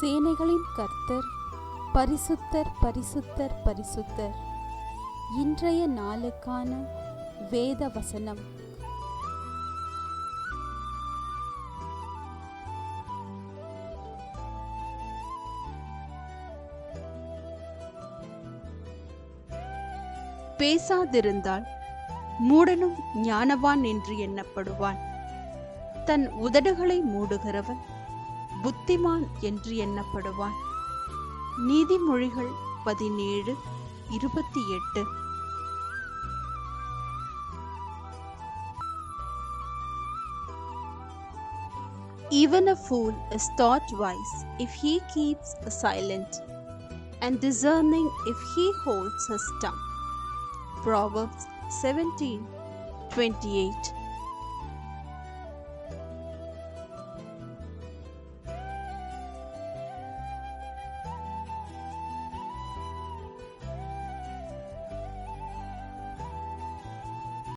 சேனைகளின் கர்த்தர் பரிசுத்தர் பரிசுத்தர் பரிசுத்தர். இன்றைய நாளுக்கான வேத வசனம். பேசாதிருந்தால் மூடனும் ஞானவான் என்று எண்ணப்படுவான். தன் உதடுகளை மூடுகிறவன் புத்திமான் என்று எண்ணப்படுவான் நீதிமொழிகள் பதினேழு இருபத்தி எட்டு Even a fool is thought wise if he keeps silent, and discerning if he holds his tongue. Proverbs 17 28